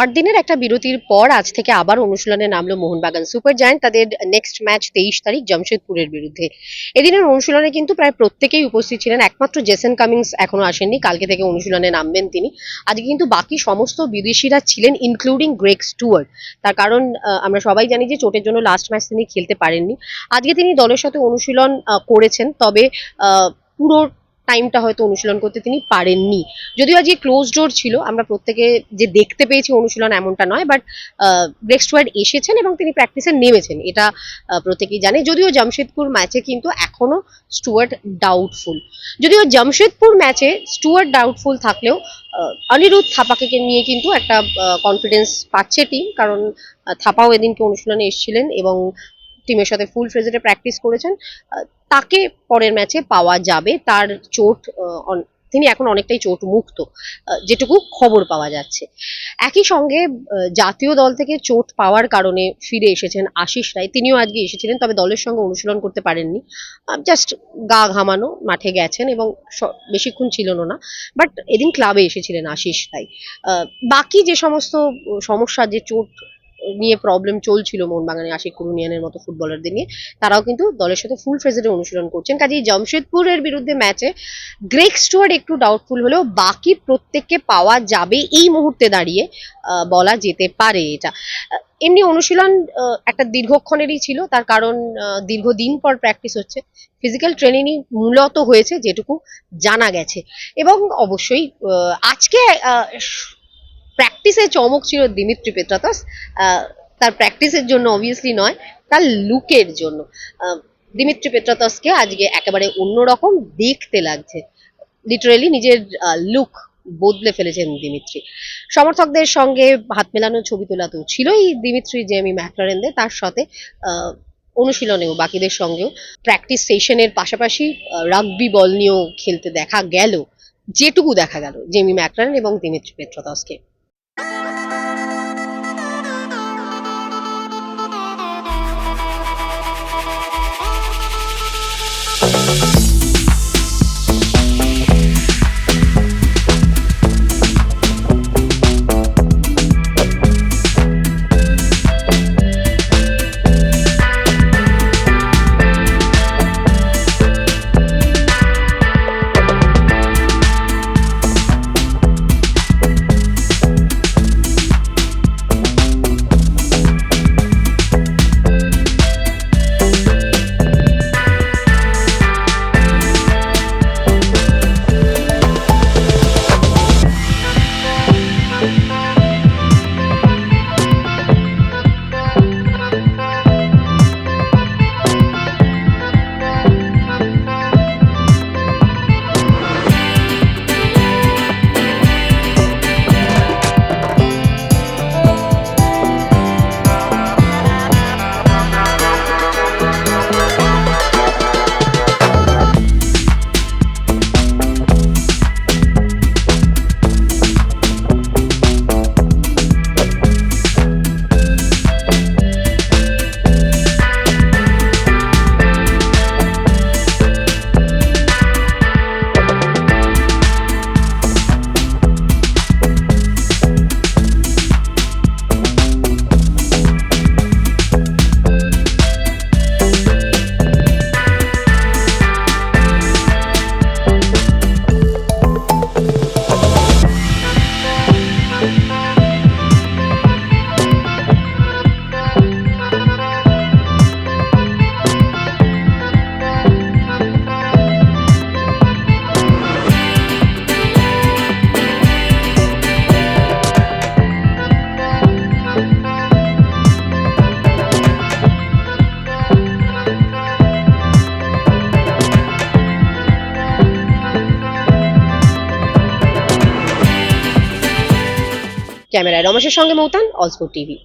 আট দিনের একটা বিরতির পর আজ থেকে আবার অনুশীলনে নামলো মোহনবাগান সুপার জায়ান্ট, তাদের নেক্সট ম্যাচ তেইশ তারিখ জামশেদপুরের বিরুদ্ধে। এদিনের অনুশীলনে কিন্তু প্রায় প্রত্যেকেই উপস্থিত ছিলেন, একমাত্র জেসেন কামিংস এখনও আসেননি, কালকে থেকে অনুশীলনে নামবেন তিনি। আজকে কিন্তু বাকি সমস্ত বিদেশিরা ছিলেন ইনক্লুডিং গ্রেক স্টুয়ার্ট তার কারণ আমরা সবাই জানি যে চোটের জন্য লাস্ট ম্যাচ তিনি খেলতে পারেননি। আজকে তিনি দলের সাথে অনুশীলন করেছেন, তবে পুরো টাইমটা হয়তো অনুশীলন করতে তিনি পারেননি। যদিও আজকে ক্লোজ ডোর ছিল, আমরা প্রত্যেকে যে দেখতে পেয়েছি অনুশীলন এমনটা নয় বাট ব্রেক স্টুয়ার্ড এসেছেন এবং তিনি প্র্যাকটিসে নেমেছেন, এটা প্রত্যেকেই জানে। যদিও জামশেদপুর ম্যাচে কিন্তু এখনও স্টুয়ার্ট ডাউটফুল যদিও জামশেদপুর ম্যাচে স্টুয়ার্ট ডাউটফুল থাকলেও অনিরুদ্ধ থাপাকে নিয়ে কিন্তু একটা কনফিডেন্স পাচ্ছে টিম কারণ থাপাও এদিনকে অনুশীলনে এসেছিলেন এবং টিমের সাথে ফুল ফ্রেজেটে প্র্যাকটিস করেছেন। তাকে পরের ম্যাচে পাওয়া যাবে। তার চোট তিনি এখন অনেকটাই চোট মুক্ত যেটুকু খবর পাওয়া যাচ্ছে। একই সঙ্গে জাতীয় দল থেকে চোট পাওয়ার কারণে ফিরে এসেছেন আশিস রায়। তিনিও আজকে এসেছিলেন, তবে দলের সঙ্গে অনুশীলন করতে পারেননি। জাস্ট গা ঘামানো, মাঠে গেছেন এবং বেশিক্ষণ ছিল না। বাট এদিন ক্লাবে এসেছিলেন আশিস রায়। বাকি যে সমস্ত সমস্যা, যে চোট নিয়ে প্রবলেম চলছিল মোহনবাগানে আশিক কুরুনিয়ানের মতো ফুটবলারদের নিয়ে। তারাও কিন্তু দলের সাথে ফুল ফ্রেজেডে অনুশীলন করছেন। কাজেই জামশেদপুরের বিরুদ্ধে ম্যাচে গ্রেক স্টুয়ার্ড একটু ডাউটফুল হলেও বাকি প্রত্যেককে পাওয়া যাবে এই মুহূর্তে দাঁড়িয়ে বলা যেতে পারে এটা। এমনি অনুশীলন একটা দীর্ঘক্ষণেরই ছিল। তার কারণ দীর্ঘদিন পর প্র্যাকটিস হচ্ছে। ফিজিক্যাল ট্রেনিংই মূলত হয়েছে, যেটুকু জানা গেছে। এবং অবশ্যই আজকে প্র্যাকটিসে চমক ছিল দিমিত্রি পেত্রাতাস তার প্র্যাকটিসের জন্য অবভিয়াসলি নয়, তার লুকের জন্য। দিমিত্রি পেত্রাতাসকে আজকে একেবারে অন্যরকম দেখতে লাগছে। লিটারেলি নিজের লুক বদলে ফেলেছেন দিমিত্রি। সমর্থকদের সঙ্গে হাত মেলানো, ছবি তোলা তো ছিলই দিমিত্রি জেমি ম্যাকলারেনদের তার সাথে অনুশীলনেও, বাকিদের সঙ্গেও প্র্যাকটিস সেশনের পাশাপাশি রাগবি বল নিয়েও খেলতে দেখা গেল। যেটুকু দেখা গেল জেমি ম্যাকলারেন এবং দিমিত্রি পেত্রাতাসকে ক্যামেরায় রমেশের সঙ্গে মৌতান অলস্পোর্ট টিভি।